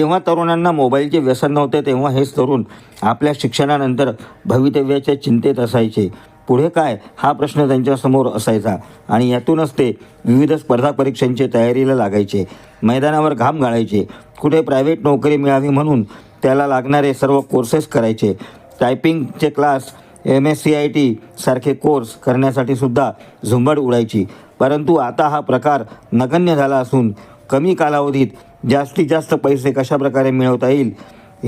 जेव्हा तरुणांना मोबाईलचे व्यसन नव्हते तेव्हा हेच तरुण आपल्या शिक्षणानंतर भवितव्याच्या चिंतेत असायचे. पुढे काय? हा प्रश्न त्यांच्यासमोर असायचा आणि यातूनच ते विविध स्पर्धा परीक्षांची तयारीला लागायचे. मैदानावर घाम गाळायचे कुठे प्रायव्हेट नोकरी मिळावी म्हणून त्याला लागणारे सर्व कोर्सेस करायचे. टायपिंगचे class M S C I T सारखे कोर्स करण्यासाठी सुद्धा झुंबड उडायची. परंतु आता हा प्रकार नगण्य झाला असून कमी कालावधीत जास्तीत जास्त पैसे कशाप्रकारे मिळवता येईल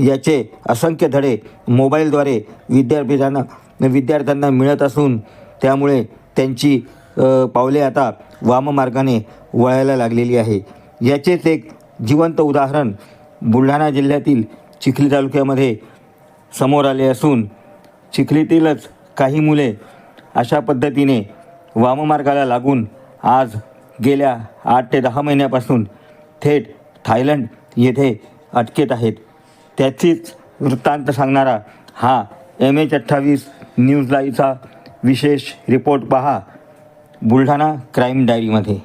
याचे असंख्य धडे मोबाईलद्वारे विद्यार्थ्यांना विद्यार्थ्यांना मिळत असून त्यामुळे त्यांची पावले आता वाममार्गाने वळायला लागलेली आहे. याचेच एक जिवंत उदाहरण बुलढाणा जिल्ह्यातील चिखली तालुक्यामध्ये समोर आले असून चिखलीतीलच काही मुले अशा पद्धतीने वाममार्गाला लागून आज गेल्या आठ ते दहा महिन्यापासून थेट थायलंड येथे अटकेत आहेत. त्याचीच वृत्तांत सांगणारा हा एम एच अठ्ठावीस न्यूज लाईव्हचा विशेष रिपोर्ट पहा बुलढाणा क्राईम डायरीमध्ये.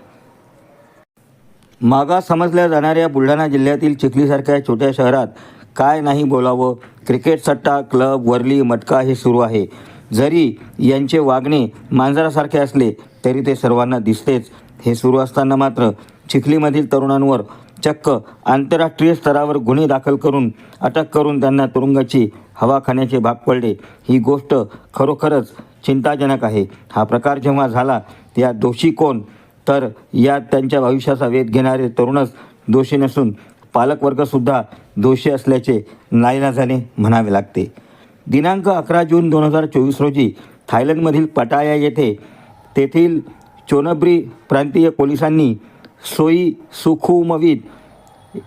मागास समजल्या जाणाऱ्या बुलढाणा जिल्ह्यातील चिखलीसारख्या छोट्या शहरात काय नाही बोलावं? क्रिकेट सट्टा क्लब वरली मटका हे सुरू आहे. जरी यांचे वागणे मांजरासारखे असले तरी ते सर्वांना दिसतेच. हे सुरू असताना मात्र चिखलीमधील तरुणांवर चक्क आंतरराष्ट्रीय स्तरावर गुन्हे दाखल करून अटक करून त्यांना तुरुंगाची हवा खाण्याचे भाग पडले. ही गोष्ट खरोखरच चिंताजनक आहे. हा प्रकार जेव्हा झाला या दोषी कोण? तर यात त्यांच्या भविष्याचा वेध घेणारे तरुणच दोषी नसून पालकवर्गसुद्धा दोषी असल्याचे नाईलाजाने म्हणावे लागते. दिनांक अकरा जून दोन हजार चोवीस रोजी थायलंडमधील पटाया येथे तेथील चोनब्री प्रांतीय पोलिसांनी सोई सुखुमवीत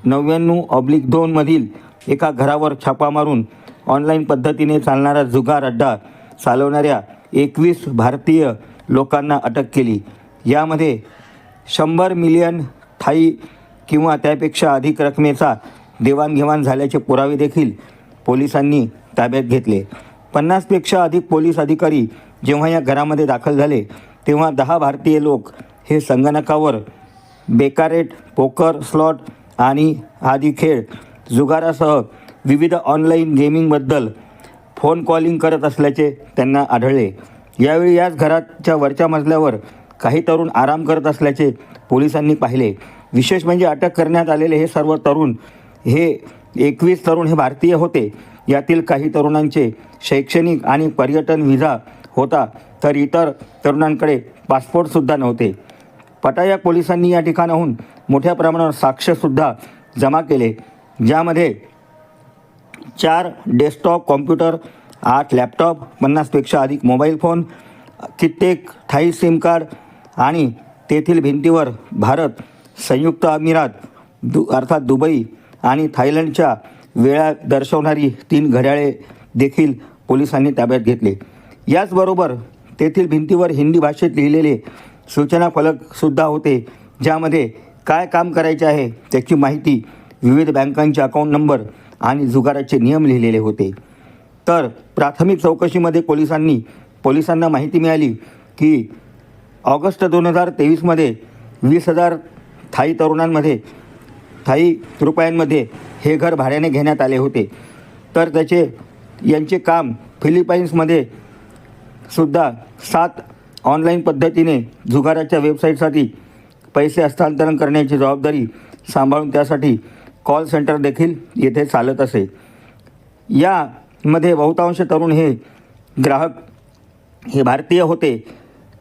नव्याण्णव ऑब्लिक दोनमधील एका घरावर छापा मारून ऑनलाईन पद्धतीने चालणारा जुगार अड्डा चालवणाऱ्या एकवीस भारतीय लोकांना अटक केली. यामध्ये शंभर मिलियन थाई किंवा त्यापेक्षा अधिक रकमेचा देवाणघेवाण झाल्याचे पुरावे देखील पोलिसांनी ताब्यात घेतले. पन्नासपेक्षा अधिक पोलीस अधिकारी जेव्हा या घरामध्ये दाखल झाले तेव्हा दहा भारतीय लोक हे संगणकावर बेकारेट पोकर स्लॉट आणि आदी खेळ जुगारासह विविध ऑनलाईन गेमिंगबद्दल फोन कॉलिंग करत असल्याचे त्यांना आढळले. यावेळी याच घराच्या वरच्या मजल्यावर काही तरुण आराम करत असल्याचे पोलिसांनी पाहिले. विशेष म्हणजे अटक करण्यात आलेले हे सर्व तरुण हे एकवीस तरुण हे भारतीय होते. यातील काही तरुणांचे शैक्षणिक आणि पर्यटन व्हिसा होता तर इतर तरुणांकडे पासपोर्टसुद्धा नव्हते. पटाया पोलिसांनी या ठिकाणाहून मोठ्या प्रमाणावर साक्षसुद्धा जमा केले ज्यामध्ये चार डेस्कटॉप कॉम्प्युटर आठ लॅपटॉप पन्नासपेक्षा अधिक मोबाईल फोन कित्येक थाई सिम कार्ड आणि तेथील भिंतीवर भारत संयुक्त अमिरात दु अर्थात दुबई आणि थायलंडच्या वेळा दर्शवणारी तीन घड्याळे देखील पोलिसांनी ताब्यात घेतले. याचबरोबर तेथील भिंतीवर हिंदी भाषेत लिहिलेले सूचना फलकसुद्धा होते ज्यामध्ये काय काम करायचे आहे त्याची माहिती विविध बँकांचे अकाउंट नंबर आणि जुगाराचे नियम लिहिलेले होते. तर प्राथमिक चौकशीमध्ये पोलिसांनी पोलिसांना माहिती मिळाली की ऑगस्ट दोन हजार तेवीसमध्ये वीस हजार थाई तरुणांमध्ये थाई रुपयांमध्ये हे घर भाड्याने घेण्यात आले होते. तर त्याचे यांचे काम फिलिपाईन्समध्ये सुद्धा सात ऑनलाईन पद्धतीने जुगाराच्या वेबसाईटसाठी पैसे हस्तांतरण करण्याची जबाबदारी सांभाळून त्यासाठी कॉल सेंटर देखील येथे चालत असे. यामध्ये बहुतांश तरुण हे ग्राहक हे भारतीय होते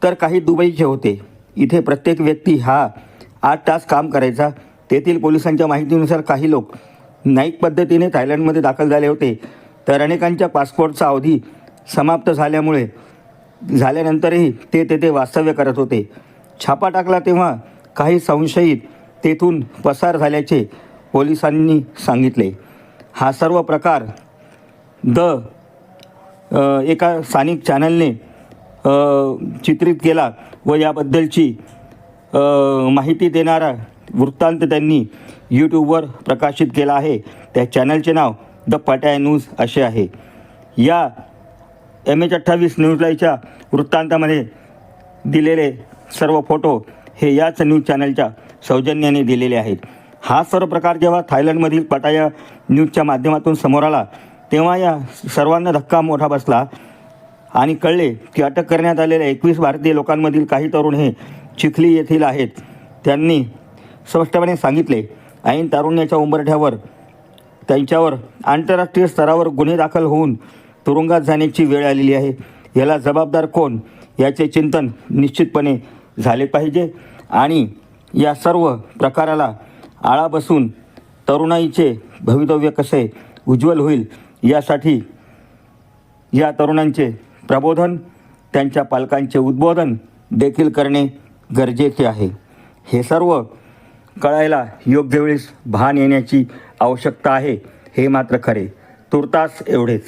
तर काही दुबईचे होते. इथे प्रत्येक व्यक्ती हा आठ तास काम करायचा. तेथील पोलिसांच्या माहितीनुसार काही लोक न्यायिक पद्धतीने थायलंडमध्ये दाखल झाले होते तर अनेकांच्या पासपोर्टचा अवधी समाप्त झाल्यामुळे झाल्यानंतरही ते तेथे वास्तव्य करत होते. छापा टाकला तेव्हा काही संशयित तेथून पसार झाल्याचे पोलिसांनी सांगितले. हा सर्व प्रकार द एका स्थानिक चॅनलने चित्रित केला व याबद्दलची माहिती देणारा वृत्तांत त्यांनी यूट्यूबवर प्रकाशित केला आहे. त्या चॅनलचे नाव द पटाय न्यूज असे आहे. या एम एच अठ्ठावीस न्यूजलाईच्या वृत्तांतामध्ये दिलेले सर्व फोटो हे याच न्यूज चॅनलच्या सौजन्याने दिलेले आहेत. हा सर्व प्रकार जेव्हा थायलंडमधील पटाया न्यूजच्या माध्यमातून समोर आला तेव्हा या सर्वांना धक्का मोठा बसला आणि कळले की अटक करण्यात आलेल्या एकवीस भारतीय लोकांमधील काही तरुण हे चिखली येथील आहेत. त्यांनी स्पष्टपणे सांगितले ऐन तारुण्याच्या उंबरठ्यावर त्यांच्यावर आंतरराष्ट्रीय स्तरावर गुन्हे दाखल होऊन तुरुंगात जाण्याची वेळ आलेली आहे. याला जबाबदार कोण? याचे चिंतन निश्चितपणे झाले पाहिजे. आणि या सर्व प्रकाराला आळा बसून तरुणाईचे भवितव्य कसे उज्ज्वल होईल यासाठी या तरुणांचे प्रबोधन त्यांच्या पालकांचे उद्बोधन देखील करणे गरजेचे आहे. हे सर्व कळायला योग्य वेळेस भान येण्याची आवश्यकता आहे. हे मात्र खरे. तुर्तास एवढेच.